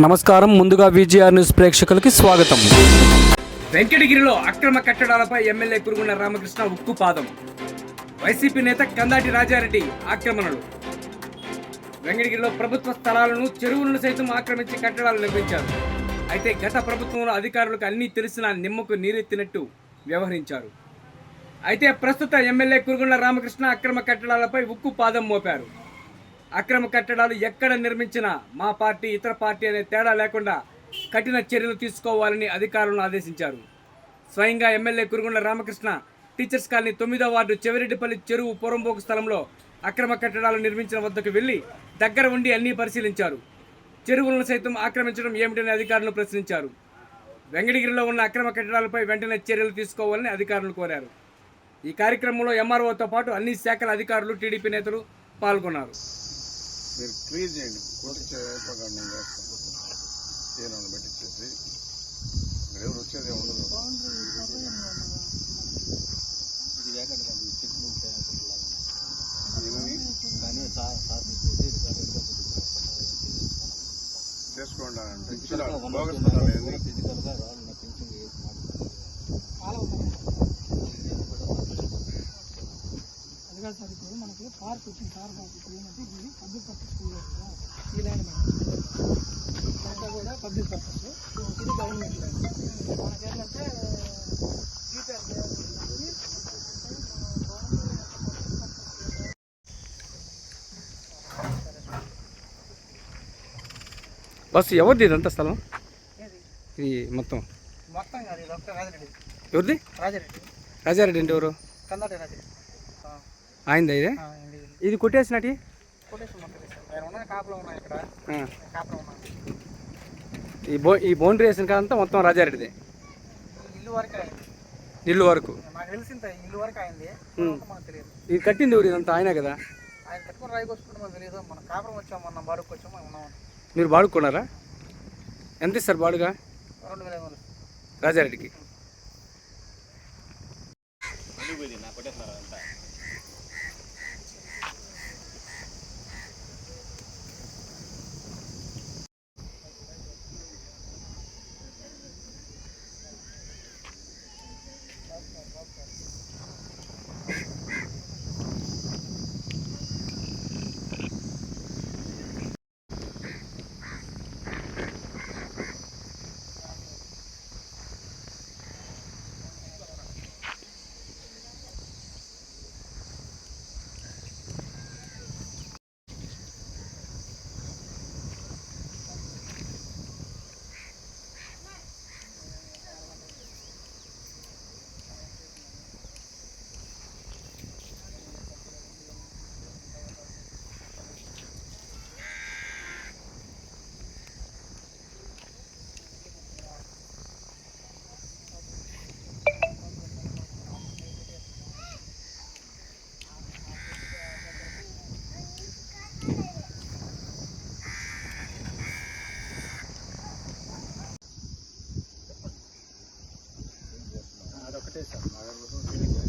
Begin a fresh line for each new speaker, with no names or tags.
నమస్కారం. ముందుగా VGR news ప్రేక్షకులకి స్వాగతం.
వెంకటగిరిలో అక్రమ కట్టడాలపై ఎమ్మెల్యే కురుగుండ రామకృష్ణ ఉక్కు పాదం. వైసీపీ నేత కందాటి రాజారెడ్డి ఆక్రమణలు. వెంకటగిరిలో ప్రభుత్వ స్థలాలను చెరువులను సైతం ఆక్రమించి కట్టడాలు నిర్మించారు. అయితే గత ప్రభుత్వంలో అధికారులకు అన్నీ తెలిసిన నిమ్మకు నీరెత్తినట్టు వ్యవహరించారు. అయితే ప్రస్తుత ఎమ్మెల్యే కురుగుండ రామకృష్ణ అక్రమ కట్టడాలపై ఉక్కు పాదం మోపారు. అక్రమ కట్టడాలు ఎక్కడ నిర్మించినా మా పార్టీ ఇతర పార్టీ అనే తేడా లేకుండా కఠిన చర్యలు తీసుకోవాలని అధికారులను ఆదేశించారు. స్వయంగా MLA Kurugunda Ramakrishna teachers colony తొమ్మిదో వార్డు చెవిరెడ్డిపల్లి చెరువు పొరంబోకు స్థలంలో అక్రమ కట్టడాలు నిర్మించిన వద్దకు వెళ్ళి దగ్గర ఉండి అన్నీ పరిశీలించారు. చెరువులను సైతం ఆక్రమించడం ఏమిటని అధికారులు ప్రశ్నించారు. వెంకటగిరిలో ఉన్న అక్రమ కట్టడాలపై వెంటనే చర్యలు తీసుకోవాలని అధికారులు కోరారు. ఈ కార్యక్రమంలో ఎంఆర్ఓతో పాటు అన్ని శాఖల అధికారులు టీడీపీ నేతలు పాల్గొన్నారు.
మీరు క్లియర్ చేయండి. కోర్టు ఏర్పాటు నేను చేస్తాను ఏనాడు పెట్టించేసి. ఇక్కడ ఎవరు వచ్చేది ఉండదు. చేసుకోండి అంటే. ఇక్కడ
ఇప్పుడు మనకి పార్క్ వచ్చింది కార్ ఏంటంటే ఇది పబ్లిక్ పర్పస్ ఈ ల్యాండ్ అంతా కూడా పబ్లిక్ పర్పస్ ఇది గవర్నమెంట్ ల్యాండ్ మనకి ఏంటంటే
బస్ ఎవరిది ఇదంతా స్థలం? ఇది మొత్తం.
మొత్తం కాదు ఇది రాజరెడ్డి.
ఎవరిది?
రాజరెడ్డి.
రాజారెడ్డి అంటే ఎవరు?
కందాటి రాజరెడ్డి.
ఆయనదా ఇదే? ఇది కొట్టేసినటి? ఈ బో ఈ బౌండరీ వేసిన కాదంతా మొత్తం రాజారెడ్డిదే.
ఇల్లు వరకు అయింది
ఇల్లు వరకు.
నాకు తెలిసింది ఈ ఇల్లు వరకు అయింది మనకు తెలియదు.
ఇది కట్టింది ఎవరు? ఇదంతా ఆయనే కదా?
ఆయన కట్టుకుని రాయి కొట్టుకుంటే మనకు తెలియదు. మన కాపురం వచ్చాం మన బాడుకు వచ్చాం మనం ఉన్నాం.
మీరు బాడుకున్నారా? ఎంత ఇస్తారు బాడుగా? రాజారెడ్డికి.
Neyse.